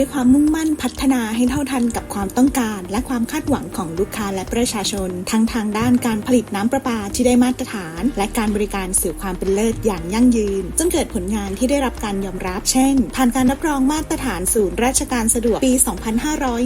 ด้วยความมุ่งมั่นพัฒนาให้เท่าทันกับความต้องการ และความคาดหวังของลูกค้าและประชาชน ทั้งทางด้านการผลิตน้ำประปาที่ได้มาตรฐาน และการบริการสู่ความเป็นเลิศอย่างยั่งยืน จนเกิดผลงานที่ได้รับการยอมรับเช่น ผ่านการรับรองมาตรฐานศูนย์ราชการสะดวกปี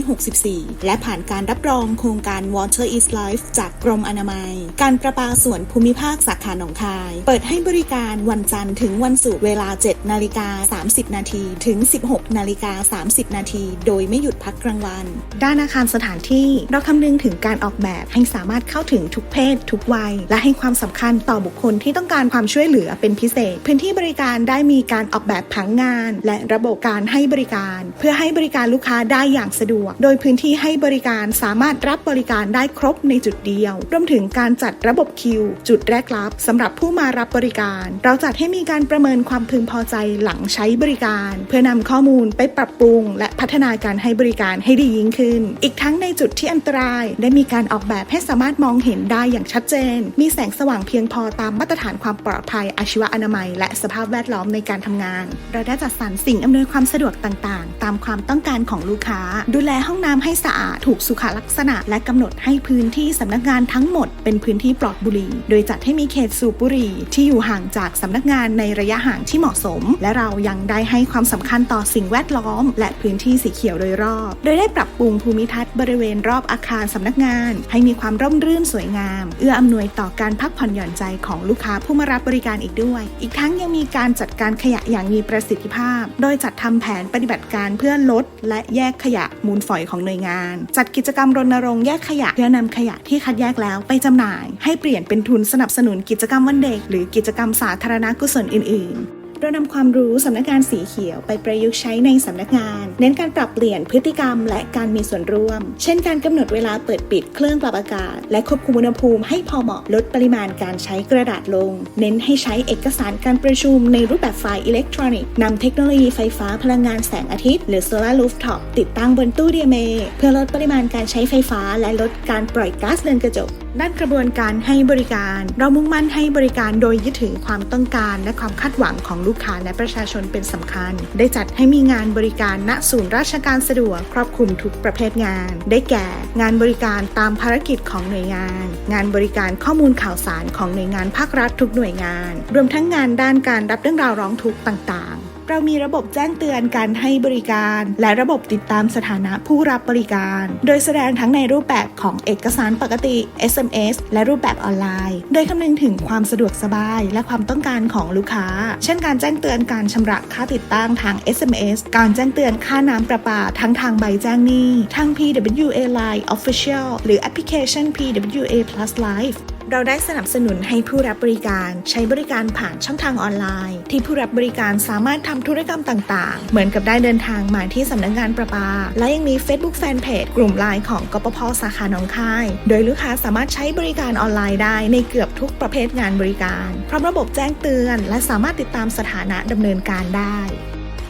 2564 และผ่านการรับรองโครงการ Water is Life จากกรมอนามัย การประปาส่วนภูมิภาคสาขาหนองคาย เปิดให้บริการวันจันทร์ถึงวันศุกร์เวลา 7 นาฬิกา 30 นาทีถึง 16 นาฬิกา 30นาที โดยไม่หยุดพักกลางวัน ด้านอาคารสถานที่เราคำนึงถึงการออกแบบให้สามารถเข้าถึงทุกเพศ ทุกวัย และให้ความสำคัญต่อบุคคลที่ต้องการความช่วยเหลือเป็นพิเศษ พื้นที่บริการได้มีการออกแบบผังงาน และระบบการให้บริการ เพื่อให้บริการลูกค้าได้อย่างสะดวก โดยพื้นที่ให้บริการสามารถรับบริการได้ครบในจุดเดียว รวมถึงการจัดระบบคิว จุดแรกรับสำหรับผู้มารับบริการ เราจัดให้มีการประเมินความพึงพอใจหลังใช้บริการ เพื่อนำข้อมูลไปปรับปรุงและพัฒนาการให้บริการให้ดียิ่งขึ้น อีกทั้งในจุดที่อันตราย ได้มีการออกแบบให้สามารถมองเห็นได้อย่างชัดเจน มีแสงสว่างเพียงพอตามมาตรฐานความปลอดภัยอาชีวอนามัย และสภาพแวดล้อมในการทำงาน เราได้จัดสรรสิ่งอำนวยความสะดวกต่างๆ ตามความต้องการของลูกค้า ดูแลห้องน้ำให้สะอาดถูกสุขลักษณะ และกำหนดให้พื้นที่สำนักงานทั้งหมดเป็นพื้นที่ปลอดบุหรี่ โดยจัดให้มีเขตสูบบุหรี่ที่อยู่ห่างจากสำนักงานในระยะห่างที่เหมาะสม และเรายังได้ให้ความสำคัญต่อสิ่งแวดล้อม และพื้นที่สีเขียวโดยรอบ โดยได้ปรับปรุงภูมิทัศน์บริเวณรอบอาคารสำนักงาน ให้มีความร่มรื่นสวยงาม เอื้ออำนวยต่อการพักผ่อนหย่อนใจของลูกค้าผู้มารับบริการอีกด้วย อีกทั้งยังมีการจัดการขยะอย่างมีประสิทธิภาพ โดยจัดทำแผนปฏิบัติการเพื่อลด และแยกขยะมูลฝอยของหน่วยงาน จัดกิจกรรมรณรงค์แยกขยะเพื่อนำขยะที่คัดแยกแล้วไปจำหน่าย ให้เปลี่ยนเป็นทุนสนับสนุนกิจกรรมวันเด็ก หรือกิจกรรมสาธารณกุศลอื่น ๆ เรานำความรู้สำนักงานสีเขียวไปประยุกต์ใช้ในสำนักงาน เน้นการปรับเปลี่ยนพฤติกรรม และการมีส่วนร่วม เช่นการกำหนดเวลาเปิดปิดเครื่องปรับอากาศ และควบคุมอุณหภูมิให้พอเหมาะลดปริมาณการใช้กระดาษลง เน้นให้ใช้เอกสารการประชุมในรูปแบบไฟล์อิเล็กทรอนิกส์นำเทคโนโลยีไฟฟ้าพลังงานแสงอาทิตย์หรือ Solar Rooftop ติดตั้งบนตู้ DMA เพื่อลดปริมาณการใช้ไฟฟ้าและลดการปล่อยก๊าซเรือนกระจก ด้านกระบวนการให้บริการ เรามุ่งมั่นให้บริการโดยยึดถือความต้องการและความคาดหวังของลูกค้าและประชาชนเป็นสำคัญ ได้จัดให้มีงานบริการณศูนย์ราชการสะดวกครอบคลุมทุกประเภทงาน ได้แก่ งานบริการตามภารกิจของหน่วยงาน งานบริการข้อมูลข่าวสารของหน่วยงานภาครัฐทุกหน่วยงาน รวมทั้งงานด้านการรับเรื่องราวร้องทุกข์ต่าง เรามีระบบแจ้งเตือนการให้บริการ และระบบติดตามสถานะผู้รับบริการ โดยแสดงทั้งในรูปแบบของเอกสารปกติ SMS และรูปแบบออนไลน์ โดยคำนึงถึงความสะดวกสบาย และความต้องการของลูกค้า เช่นการแจ้งเตือนการชำระค่าติดตั้งทาง SMS การแจ้งเตือนค่าน้ำประปาทั้งทางใบแจ้งหนี้ทาง PWA Line Official หรือแอปพลิเคชัน PWA Plus Live เราได้สนับสนุนให้ผู้รับบริการใช้บริการผ่านช่องทางออนไลน์ ที่ผู้รับบริการสามารถทำธุรกรรมต่างๆ เหมือนกับได้เดินทางมาที่สำนักงานประปา และยังมี Facebook Fanpage กลุ่มไลน์ของกปพสาขาหนองคาย โดยลูกค้าสามารถใช้บริการออนไลน์ได้ในเกือบทุกประเภทงานบริการ พร้อมระบบแจ้งเตือน และสามารถติดตามสถานะดำเนินการได้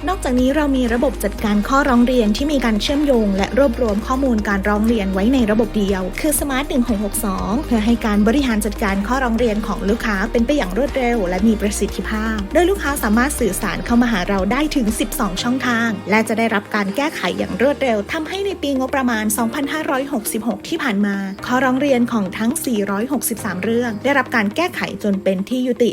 นอกจากนี้เรามีระบบจัดการข้อร้องเรียนที่มีการเชื่อมโยง และรวบรวมข้อมูลการร้องเรียนไว้ในระบบเดียว คือ Smart 1662 เพื่อให้การบริหารจัดการข้อร้องเรียนของลูกค้าเป็นไปอย่างรวดเร็ว และมีประสิทธิภาพ โดยลูกค้าสามารถสื่อสารเข้ามาหาเราได้ถึง 12 ช่องทาง และจะได้รับการแก้ไขอย่างรวดเร็วทำให้ในปีงบประมาณ 2566 ที่ผ่านมา ข้อร้องเรียนของทั้ง 463 เรื่อง ได้รับการแก้ไขจนเป็นที่ยุติ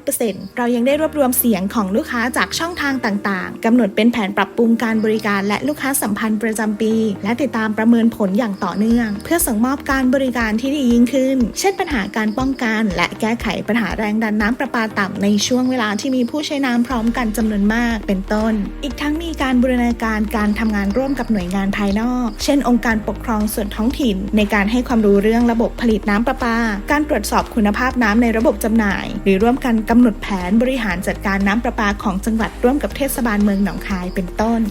100%เรายังได้รวบรวมเสียงของลูกค้าจากช่องทางต่างๆกำหนดเป็นแผนปรับปรุงการบริการและลูกค้าสัมพันธ์ประจำปี และติดตามประเมินผลอย่างต่อเนื่อง เพื่อส่งมอบการบริการที่ดียิ่งขึ้น เช่นปัญหาการป้องกัน และแก้ไขปัญหาแรงดันน้ำประปาต่ำในช่วงเวลาที่มีผู้ใช้น้ำพร้อมกันจำนวนมาก เป็นต้น อีกทั้งมีการบูรณาการการทำงานร่วมกับหน่วยงานภายนอก เช่น องค์การปกครองส่วนท้องถิ่น ในการให้ความรู้เรื่องระบบผลิตน้ำประปา การตรวจสอบคุณภาพน้ำในระบบจำหน่าย หรือร่วมกันกำหนดแผนบริหารจัดการน้ำประปาของจังหวัดร่วมกับเทศบาลเมืองหนองคายเป็นต้น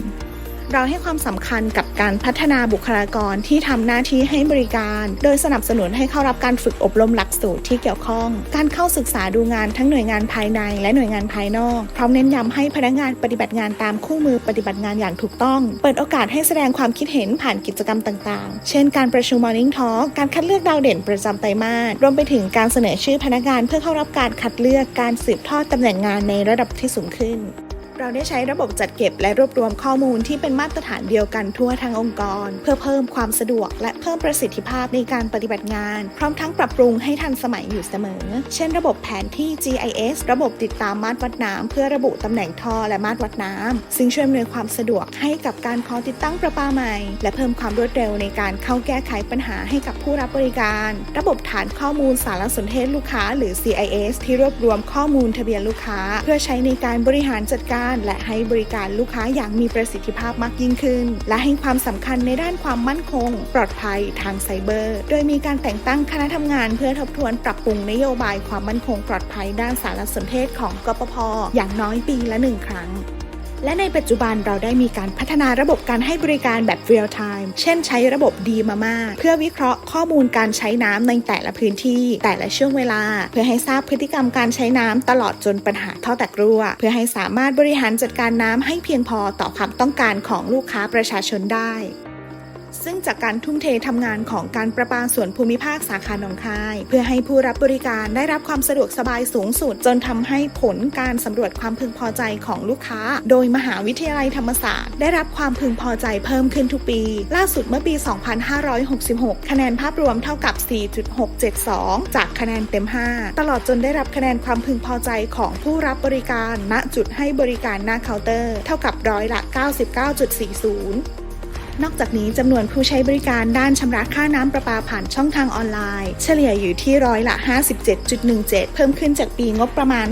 เราให้ความสำคัญกับการพัฒนาบุคลากรที่ทำหน้าที่ให้บริการ โดยสนับสนุนให้เข้ารับการฝึกอบรมหลักสูตรที่เกี่ยวข้อง การเข้าศึกษาดูงานทั้งหน่วยงานภายในและหน่วยงานภายนอก พร้อมเน้นย้ำให้พนักงานปฏิบัติงานตามคู่มือปฏิบัติงานอย่างถูกต้อง เปิดโอกาสให้แสดงความคิดเห็นผ่านกิจกรรมต่างๆ เช่น การประชุม Morning Talk การคัดเลือกดาวเด่นประจำไตรมาสรวมไปถึงการเสนอชื่อพนักงานเพื่อเข้ารับการคัดเลือกการสืบทอดตำแหน่งงานในระดับที่สูงขึ้น เราได้ใช้ระบบจัดเก็บและรวบรวมข้อมูลที่เป็นมาตรฐานเดียวกันทั่วทั้งองค์กร เพื่อเพิ่มความสะดวกและเพิ่มประสิทธิภาพในการปฏิบัติงาน พร้อมทั้งปรับปรุงให้ทันสมัยอยู่เสมอ เช่นระบบแผนที่ GIS ระบบติดตามมาตรวัดน้ำเพื่อระบุตำแหน่งท่อและมาตรวัดน้ำซึ่งช่วยอำนวยความสะดวกให้กับการขอติดตั้งประปาใหม่ และเพิ่มความรวดเร็วในการเข้าแก้ไขปัญหาให้กับผู้รับบริการ ระบบฐานข้อมูลสารสนเทศลูกค้า หรือ CIS ที่รวบรวมข้อมูลทะเบียนลูกค้า เพื่อใช้ในการบริหารจัดการและให้บริการลูกค้าอย่างมีประสิทธิภาพมากยิ่งขึ้น และให้ความสำคัญในด้านความมั่นคง ปลอดภัยทางไซเบอร์ โดยมีการแต่งตั้งคณะทำงานเพื่อทบทวนปรับปรุงนโยบายความมั่นคงปลอดภัยด้านสารสนเทศของกปพอย่างน้อยปีละหนึ่งครั้ง และในปัจจุบันเราได้มีการพัฒนาระบบการให้บริการแบบ real time เช่นใช้ระบบดีมาม่าเพื่อวิเคราะห์ข้อมูลการใช้น้ำในแต่ละพื้นที่ แต่ละช่วงเวลา เพื่อให้ทราบพฤติกรรมการใช้น้ำตลอดจนปัญหาท่อแตกรั่ว เพื่อให้สามารถบริหารจัดการน้ำให้เพียงพอต่อความต้องการของลูกค้าประชาชนได้ ซึ่งจากการทุ่มเททำงานของการประปาส่วนภูมิภาคสาขาหนองคาย เพื่อให้ผู้รับบริการได้รับความสะดวกสบายสูงสุด จนทำให้ผลการสำรวจความพึงพอใจของลูกค้า โดยมหาวิทยาลัยธรรมศาสตร์ ได้รับความพึงพอใจเพิ่มขึ้นทุกปี ล่าสุดเมื่อปี 2566 คะแนนภาพรวมเท่ากับ 4.672 จากคะแนนเต็ม 5 ตลอดจนได้รับคะแนนความพึงพอใจของผู้รับบริการ ณจุดให้บริการหน้าเคาน์เตอร์ เท่ากับร้อยละ 99.40 นอกจากนี้จำนวนผู้ใช้บริการด้านชำระค่าน้ำประปาผ่านช่องทางออนไลน์ เฉลี่ยอยู่ที่ร้อยละ 57.17 เพิ่มขึ้นจากปีงบประมาณ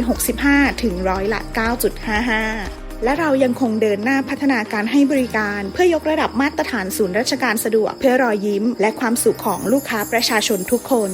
2,565 ถึงร้อยละ 9.55และเรายังคงเดินหน้าพัฒนาการให้บริการ เพื่อยกระดับมาตรฐานศูนย์ราชการสะดวก เพื่อรอยยิ้ม และความสุขของลูกค้าประชาชนทุกคน